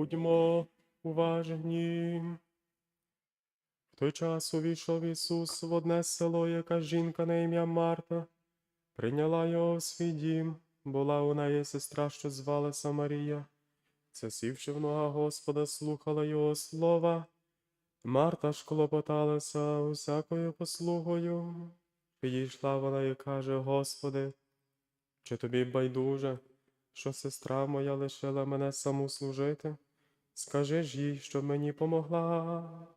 Будьмо уважні. В той час увійшов Ісус в одне село, яка жінка на ім'я Марта, прийняла його в свій дім, була у неї сестра, що звалася Марія. Це сівши в нога Господа, слухала його слова. Марта ж клопоталася усякою послугою. Підійшла вона і каже, Господи, чи тобі байдуже, що сестра моя лишила мене саму служити? Скажи ж їй, щоб мені помогла.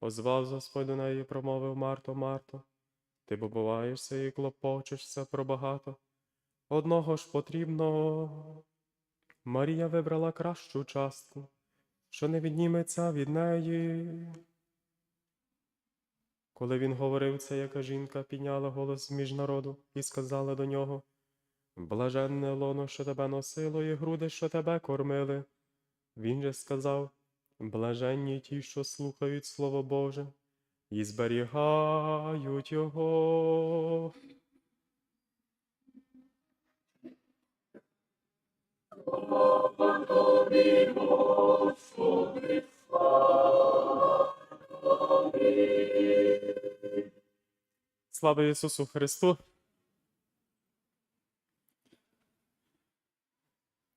Озвав Господь до неї промовив Марто, Марто, ти побуваєшся і клопочешся про багато. Одного ж потрібно. Марія вибрала кращу частку, що не відніметься від неї. Коли він говорив це, яка жінка підняла голос між народу і сказала до нього Блаженне лоно, що тебе носило, і груди, що тебе кормили. Він же сказав Блаженні ті, що слухають Слово Боже, і зберігають його. Слава Ісусу Христу!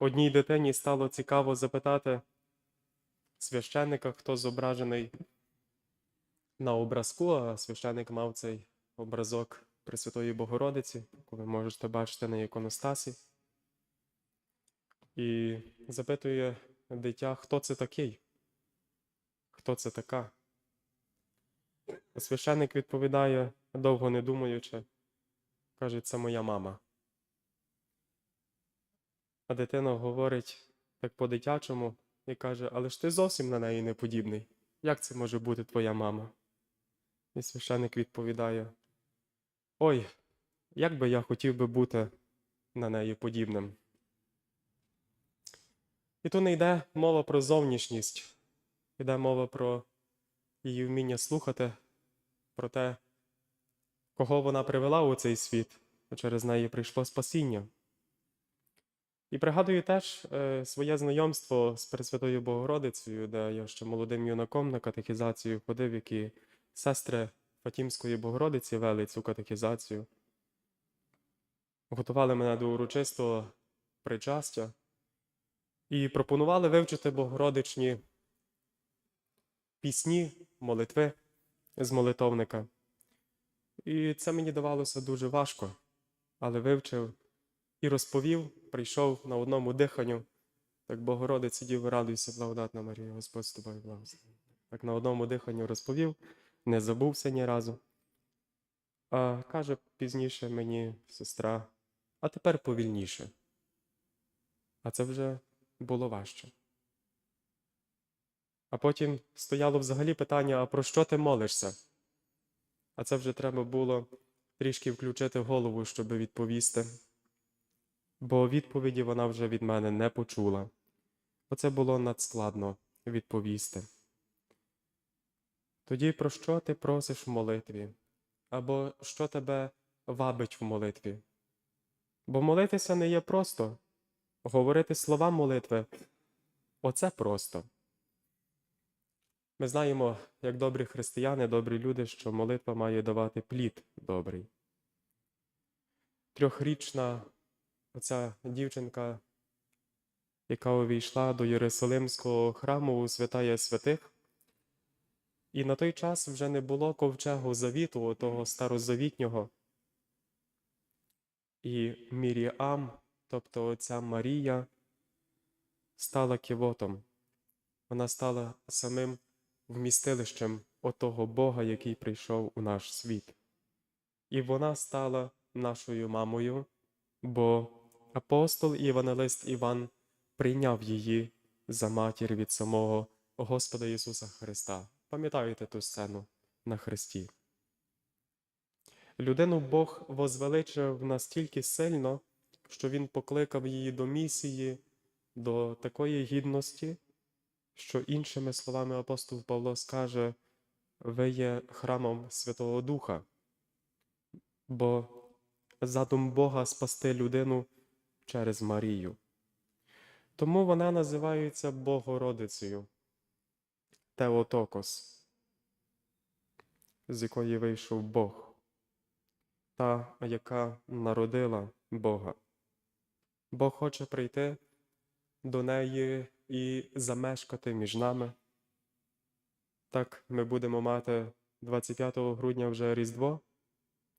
Одній дитині стало цікаво запитати священника, хто зображений на образку, а священник мав цей образок Пресвятої Богородиці, яку ви можете бачити на іконостасі. І запитує дитя, хто це такий? Хто це така? Священник відповідає, довго не думаючи, каже, це моя мама. А дитина говорить так по-дитячому і каже, але ж ти зовсім на неї не подібний. Як це може бути твоя мама? І священник відповідає: Ой, як би я хотів би бути на неї подібним. І тут не йде мова про зовнішність, йде мова про її вміння слухати, про те, кого вона привела у цей світ, бо через неї прийшло спасіння. І пригадую теж е, своє знайомство з Пресвятою Богородицею, де я ще молодим юнаком на катехізацію ходив, які сестри Фатімської Богородиці вели цю катехізацію. Готували мене до урочистого причастя і пропонували вивчити богородичні пісні, молитви з молитовника. І це мені давалося дуже важко, але вивчив і розповів, прийшов на одному диханню, так Богородець сидів, радуйся, благодатна Марія, Господь з тобою благословен. Так на одному диханню розповів, не забувся ні разу. А каже пізніше мені сестра, а тепер повільніше. А це вже було важче. А потім стояло взагалі питання: а про що ти молишся? А це вже треба було трішки включити голову, щоб відповісти бо відповіді вона вже від мене не почула. Оце було надскладно відповісти. Тоді про що ти просиш в молитві? Або що тебе вабить в молитві? Бо молитися не є просто, говорити слова молитви оце просто. Ми знаємо, як добрі християни, добрі люди, що молитва має давати плід добрий. Трьохрічна оця дівчинка, яка увійшла до Єрусалимського храму у святая святих. І на той час вже не було ковчегу завіту, того старозавітнього. І Міріам, тобто оця Марія, стала кивотом. Вона стала самим вмістилищем отого Бога, який прийшов у наш світ. І вона стала нашою мамою, бо апостол і Іван прийняв її за матір від самого Господа Ісуса Христа. Пам'ятаєте ту сцену на Христі? Людину Бог возвеличив настільки сильно, що Він покликав її до місії, до такої гідності, що іншими словами апостол Павло скаже, ви є храмом Святого Духа, бо задум Бога спасти людину через Марію. Тому вона називається Богородицею Теотокос, з якої вийшов Бог, та, яка народила Бога. Бог хоче прийти до неї і замешкати між нами. Так ми будемо мати 25 грудня вже Різдво,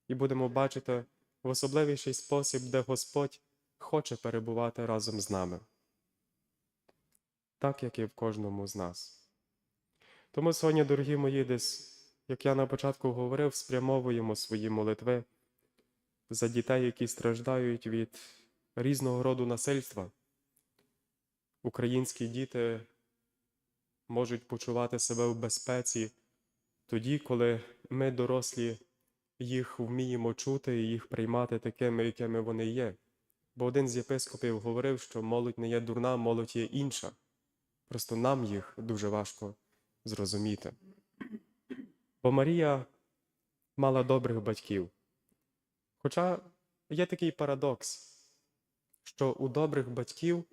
і будемо бачити в особливіший спосіб, де Господь хоче перебувати разом з нами, так як і в кожному з нас. Тому сьогодні, дорогі мої, десь, як я на початку говорив, спрямовуємо свої молитви за дітей, які страждають від різного роду насильства. Українські діти можуть почувати себе в безпеці тоді, коли ми, дорослі, їх вміємо чути і їх приймати такими, якими вони є. Бо один з єпископів говорив, що молодь не є дурна, молодь є інша. Просто нам їх дуже важко зрозуміти. Бо Марія мала добрих батьків. Хоча є такий парадокс, що у добрих батьків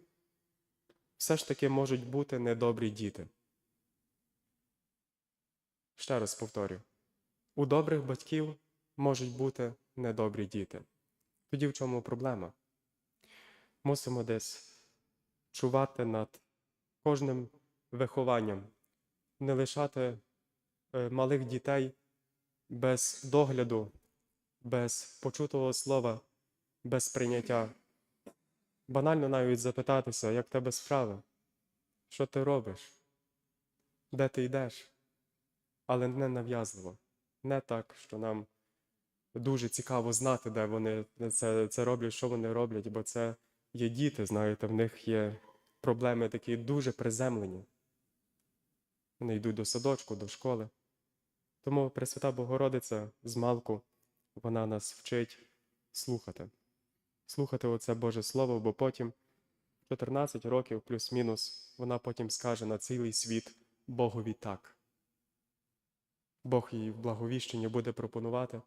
все ж таки можуть бути недобрі діти. Ще раз повторю: у добрих батьків можуть бути недобрі діти. Тоді в чому проблема? Мусимо десь чувати над кожним вихованням, не лишати е, малих дітей без догляду, без почутого слова, без прийняття. Банально навіть запитатися, як тебе справи, що ти робиш, де ти йдеш, але не нав'язливо, не так, що нам дуже цікаво знати, де вони це, це роблять, що вони роблять, бо це є діти, знаєте, в них є проблеми такі дуже приземлені. Вони йдуть до садочку, до школи. Тому Пресвята Богородиця з малку вона нас вчить слухати. Слухати оце Боже Слово, бо потім, 14 років плюс-мінус, вона потім скаже на цілий світ Богові так. Бог їй в благовіщенні буде пропонувати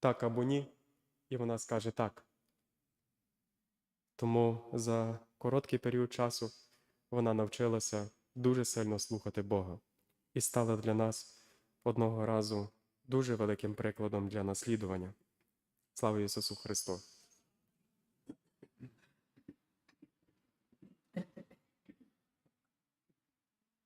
так або ні, і вона скаже так. Тому за короткий період часу вона навчилася дуже сильно слухати Бога і стала для нас одного разу дуже великим прикладом для наслідування. Слава Ісусу Христу!